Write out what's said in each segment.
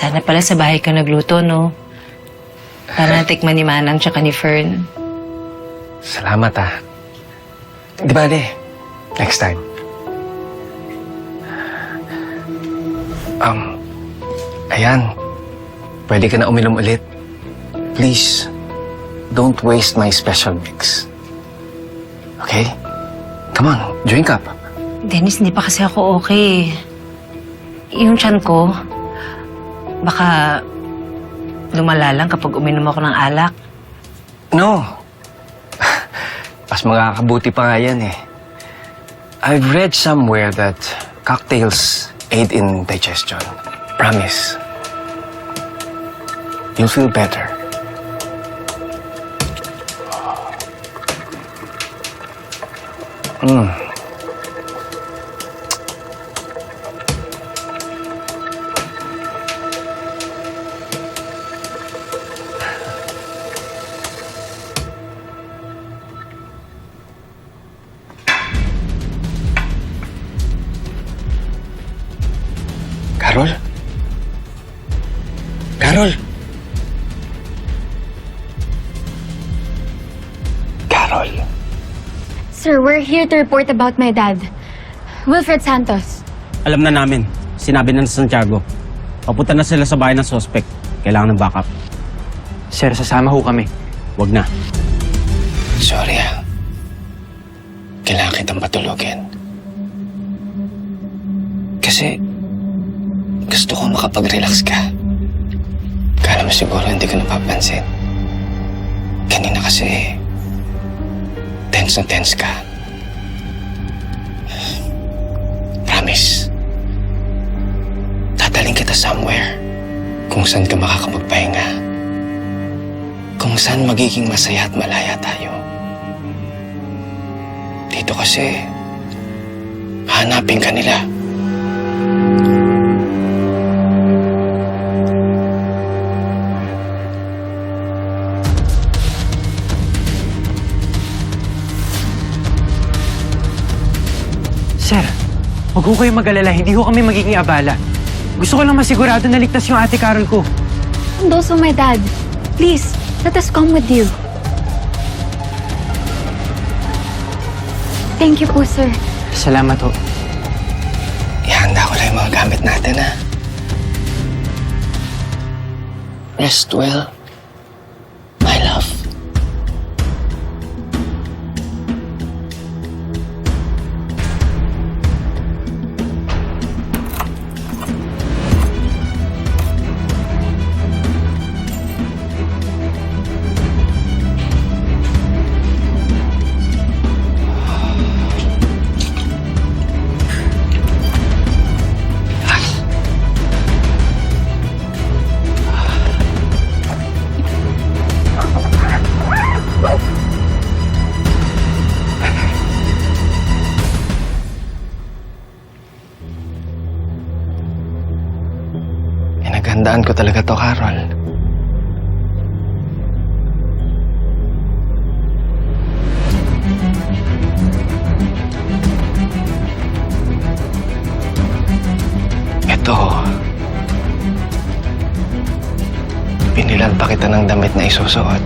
Sana pala sa bahay ka nagluto, no? Para natikman ni Manang tsaka ni Fern. Salamat ah. Di ba? Next time. Um, ayan. Pwede ka na uminom ulit. Please, don't waste my special mix. Okay? Come on, drink up. Dennis, hindi pa kasi ako okay. Yung tiyan ko, baka lumala lang kapag uminom ako ng alak. No. Mas makakabuti pa nga yan eh. I've read somewhere that cocktails aid in digestion. Promise. You'll feel better. Mm. Sir, we're here to report about my dad. Wilfred Santos. Alam na namin. Sinabi na ng Santiago. Papunta na sila sa bahay ng suspect. Kailangan ng backup. Sir, sasama ho kami. Wag na. Sorry ah. Kailangan kitang patulogin. Kasi gusto ko makapag-relax ka. Kala mo siguro hindi ko napapansin. Kanina kasi tense na tense ka. Promise. Tataling kita somewhere kung saan ka makakapagpahinga. Kung saan magiging masaya at malaya tayo. Dito kasi, hanapin ka nila. Sir, huwag ho kayong mag-alala. Hindi ho kami magiging abala. Gusto ko lang masigurado na ligtas yung ate Carol ko. And also my dad. Please, let us come with you. Thank you po, sir. Salamat ho. Ihanda ko lang yung mga gamit natin, ha? Rest well, Pinaghandaan ko talaga to, Carol. Ito. Pinilan pa kita ng damit na isusuot.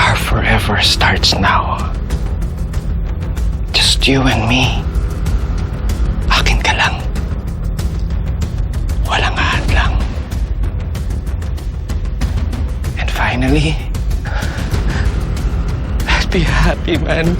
Our forever starts now. You and me. Akin ka lang. Walang hadlang. And finally, let's be happy, man.